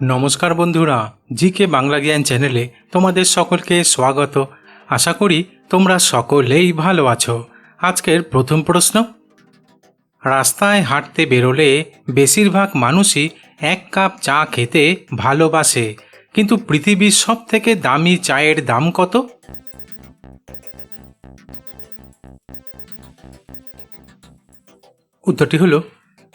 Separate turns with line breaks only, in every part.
নমস্কার বন্ধুরা, জিকে বাংলা জ্ঞান চ্যানেলে তোমাদের সকলকে স্বাগত। আশা করি তোমরা সকলেই ভালো আছো। আজকের প্রথম প্রশ্ন, রাস্তায় হাঁটতে বেরোলে বেশিরভাগ মানুষই এক কাপ চা খেতে ভালোবাসে, কিন্তু পৃথিবীর সব থেকে দামি চায়ের দাম কত? উত্তরটি হলো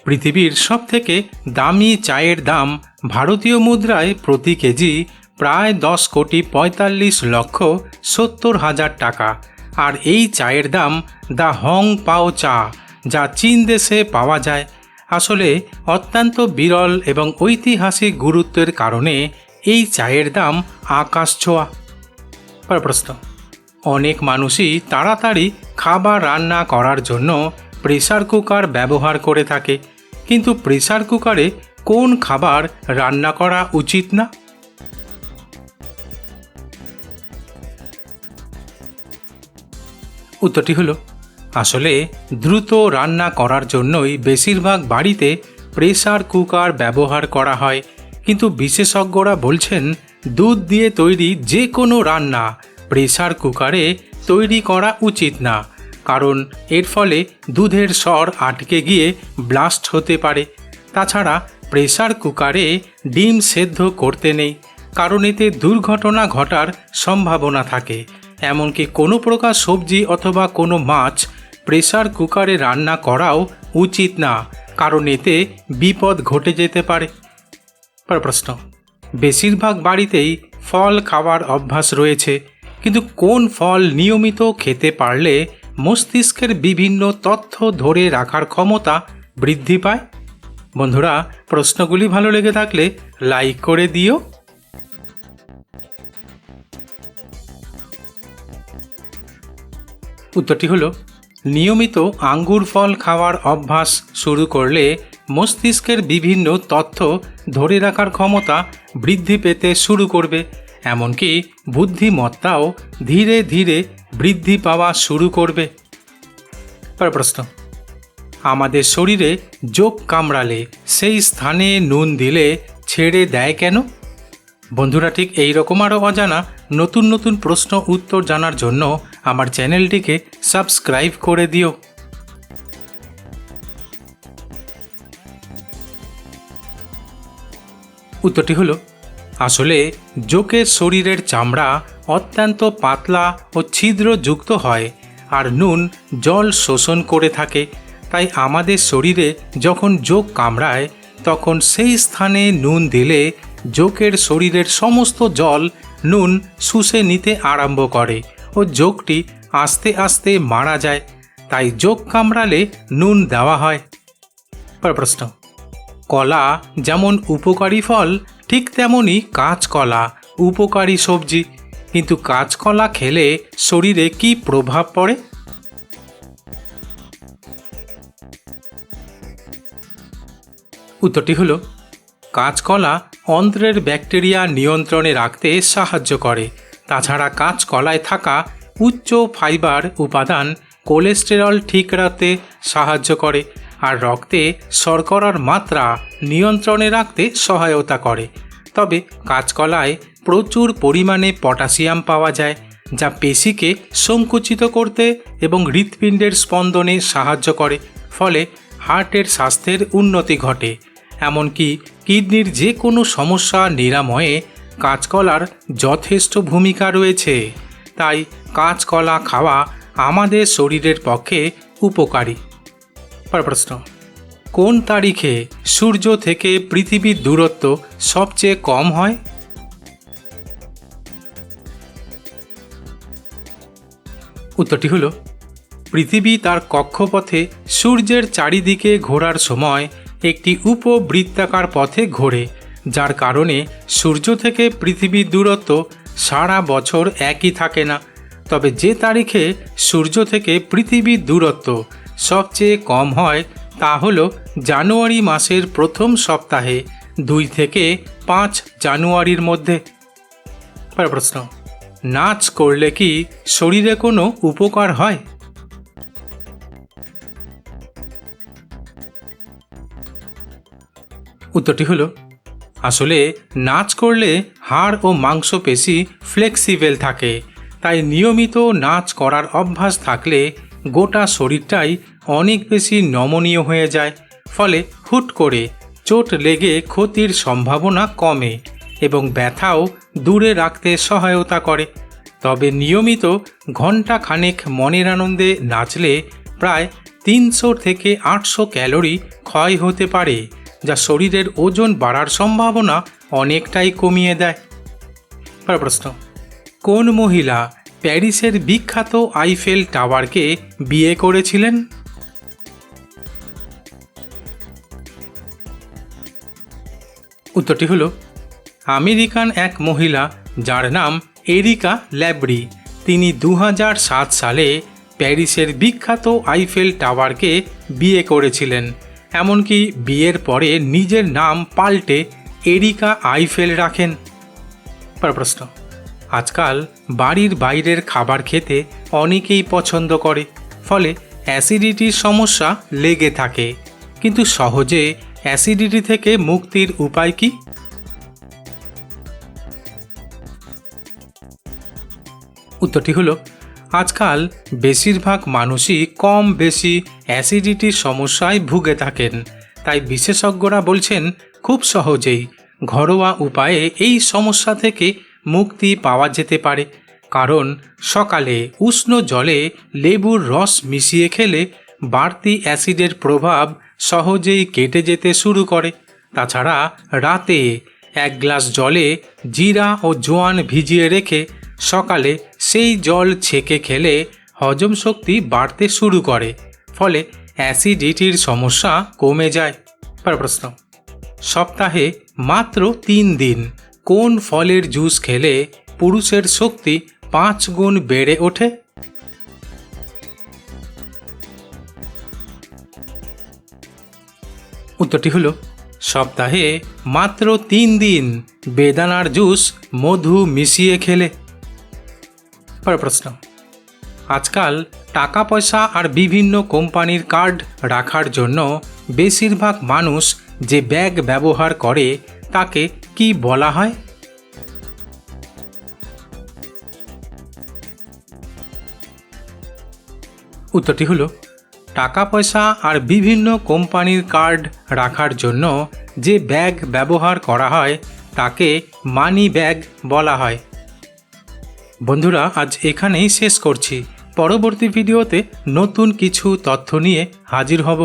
পৃথিবীর সব থেকে দামি চায়ের দাম ভারতীয় মুদ্রায় প্রতি কেজি প্রায় দশ কোটি পঁয়তাল্লিশ লক্ষ সত্তর হাজার টাকা। আর এই চায়ের দাম দ্য হং পাও চা, যা চীন দেশে পাওয়া যায়। আসলে অত্যন্ত বিরল এবং ঐতিহাসিক গুরুত্বের কারণে এই চায়ের দাম আকাশ ছোঁয়া। প্রশ্ন, অনেক মানুষই তাড়াতাড়ি খাবার রান্না করার জন্য প্রেসার কুকার ব্যবহার করে থাকে। কিন্তু প্রেসার কুকারে কোন খাবার রান্না করা উচিত না? উত্তরটি হলো, আসলে দ্রুত রান্না করার জন্যই বেশিরভাগ বাড়িতে প্রেসার কুকার ব্যবহার করা হয়, কিন্তু বিশেষজ্ঞরা বলছেন দুধ দিয়ে তৈরি যে কোনো রান্না প্রেসার কুকারে তৈরি করা উচিত না। কারণ এর ফলে দুধের স্বর আটকে গিয়ে ব্লাস্ট হতে পারে। তাছাড়া প্রেসার কুকারে ডিম সেদ্ধ করতে নেই, কারণ এতে দুর্ঘটনা ঘটার সম্ভাবনা থাকে। এমনকি কোনো প্রকার সবজি অথবা কোনো মাছ প্রেসার কুকারে রান্না করাও উচিত না, কারণ এতে বিপদ ঘটে যেতে পারে। প্রশ্ন, বেশিরভাগ বাড়িতেই ফল খাওয়ার অভ্যাস রয়েছে, কিন্তু কোন ফল নিয়মিত খেতে পারলে মস্তিষ্কের বিভিন্ন তথ্য ধরে রাখার ক্ষমতা বৃদ্ধি পায়। বন্ধুরা, প্রশ্নগুলি ভালো লেগে থাকলে লাইক করে দিও। উত্তরটি হলো, নিয়মিত আঙ্গুর ফল খাওয়ার অভ্যাস শুরু করলে মস্তিষ্কের বিভিন্ন তথ্য ধরে রাখার ক্ষমতা বৃদ্ধি পেতে শুরু করবে। এমনকি বুদ্ধিমত্তাও ধীরে ধীরে বৃদ্ধি পাওয়া শুরু করবে। পরের প্রশ্ন। আমাদের শরীরে যোগ কামড়ালে সেই স্থানে নুন দিলে ছেড়ে দেয় কেন? বন্ধুরা, ঠিক এই রকম আরও অজানা নতুন নতুন প্রশ্ন উত্তর জানার জন্য আমার চ্যানেলটিকে সাবস্ক্রাইব করে দিও। উত্তরটি হলো আসলে জোকের শরীরের চামড়া অত্যন্ত পাতলা ও ছিদ্রযুক্ত হয় আর নুন জল শোষণ করে থাকে। তাই আমাদের শরীরে যখন যোগ কামড়ায়, তখন সেই স্থানে নুন দিলে জোকের শরীরের সমস্ত জল নুন শুষে নিতে আরম্ভ করে ও যোগটি আস্তে আস্তে মারা যায়। তাই যোগ কামড়ালে নুন দেওয়া হয়। প্রশ্ন। কলা যেমন উপকারী ফল ঠিক তেমনই কাঁচকলা, উপকারী সবজি। কিন্তু কাঁচকলা খেলে শরীরে কি প্রভাব পড়ে? উত্তরটি হলো, কাঁচকলা অন্ত্রের ব্যাকটেরিয়া নিয়ন্ত্রণে রাখতে সাহায্য করে। তাছাড়া কাঁচকলায় থাকা উচ্চ ফাইবার উপাদান কোলেস্টেরল ঠিক রাখতে সাহায্য করে। আর রক্তে শর্করার মাত্রা নিয়ন্ত্রণে রাখতে সহায়তা করে। তবে কাঁচকলায় প্রচুর পরিমাণে পটাশিয়াম পাওয়া যায়, যা পেশিকে সংকুচিত করতে এবং হৃৎপিণ্ডের স্পন্দনে সাহায্য করে, ফলে হার্টের স্বাস্থ্যের উন্নতি ঘটে। এমনকি কিডনির যে কোনো সমস্যা নিরাময়ে কাঁচকলার যথেষ্ট ভূমিকা রয়েছে। তাই কাঁচকলা খাওয়া আমাদের শরীরের পক্ষে উপকারী। পরের প্রশ্ন। কোন তারিখে সূর্য থেকে পৃথিবীর দূরত্ব সবচেয়ে কম হয়? উত্তরটি হল, পৃথিবী তার কক্ষপথে সূর্যের চারিদিকে ঘোরার সময় একটি উপবৃত্তাকার পথে ঘোরে, যার কারণে সূর্য থেকে পৃথিবীর দূরত্ব সারা বছর একই থাকে না। তবে যে তারিখে সূর্য থেকে পৃথিবীর দূরত্ব সবচেয়ে কম হয় তা হল জানুয়ারি মাসের প্রথম সপ্তাহে, দুই থেকে পাঁচ জানুয়ারির মধ্যে। প্রশ্ন, নাচ করলে কি শরীরে কোনো উপকার হয়? উত্তরটি হলো, আসলে নাচ করলে হাড় ও মাংসপেশি ফ্লেক্সিবল থাকে, তাই নিয়মিত নাচ করার অভ্যাস থাকলে গোটা শরীরটাই অনেক বেশি নমনীয় হয়ে যায়, ফলে হুট করে চোট লেগে ক্ষতির সম্ভাবনা কমে এবং ব্যথাও দূরে রাখতে সহায়তা করে। তবে নিয়মিত ঘণ্টা খানেক মনের আনন্দে নাচলে প্রায় তিনশো থেকে আটশো ক্যালোরি ক্ষয় হতে পারে, যা শরীরের ওজন বাড়ার সম্ভাবনা অনেকটাই কমিয়ে দেয়। প্রশ্ন, কোন মহিলা প্যারিসের বিখ্যাত আইফেল টাওয়ারকে বিয়ে করেছিলেন? উত্তরটি হলো, আমেরিকান এক মহিলা যার নাম এরিকা ল্যাবরি। তিনি দু হাজার সাত সালে প্যারিসের বিখ্যাত আইফেল টাওয়ারকে বিয়ে করেছিলেন। এমনকি বিয়ের পরে নিজের নাম পাল্টে এরিকা আইফেল রাখেন। পর প্রশ্ন। আজকাল বাড়ির বাইরের খাবার খেতে অনেকেই পছন্দ করে, ফলে অ্যাসিডিটির সমস্যা লেগে থাকে। কিন্তু সহজে অ্যাসিডিটি থেকে মুক্তির উপায় কি? উত্তরটি হলো, আজকাল বেশিরভাগ মানুষই কম বেশি অ্যাসিডিটির সমস্যায় ভুগে থাকেন। তাই বিশেষজ্ঞরা বলছেন, খুব সহজেই ঘরোয়া উপায়ে এই সমস্যা থেকে মুক্তি পাওয়া যেতে পারে, কারণ সকালে উষ্ণ জলে লেবুর রস মিশিয়ে খেলে বাড়তি অ্যাসিডের প্রভাব সহজেই কেটে যেতে শুরু করে। তাছাড়া রাতে এক গ্লাস জলে জিরা ও জোয়ান ভিজিয়ে রেখে সকালে সেই জল ছেঁকে খেলে হজম শক্তি বাড়তে শুরু করে, ফলে অ্যাসিডিটির সমস্যা কমে যায়। প্রশ্ন, সপ্তাহে মাত্র তিন দিন কোন ফলের জুস খেলে পুরুষের শক্তি পাঁচ গুণ বেড়ে ওঠে? উত্তরটি হলো, সপ্তাহে মাত্র তিন দিন বেদানার জুস মধু মিশিয়ে খেলে। পরের প্রশ্ন, আজকাল টাকা পয়সা আর বিভিন্ন কোম্পানির কার্ড রাখার জন্য বেশিরভাগ মানুষ যে ব্যাগ ব্যবহার করে তাকে কি বলা হয়? উত্তরটি হলো, টাকা, পয়সা আর বিভিন্ন কোম্পানির কার্ড রাখার জন্য যে ব্যাগ ব্যবহার করা হয় তাকে মানি ব্যাগ বলা হয়। বন্ধুরা, আজ এখানেই শেষ করছি। পরবর্তী ভিডিওতে নতুন কিছু তথ্য নিয়ে হাজির হব।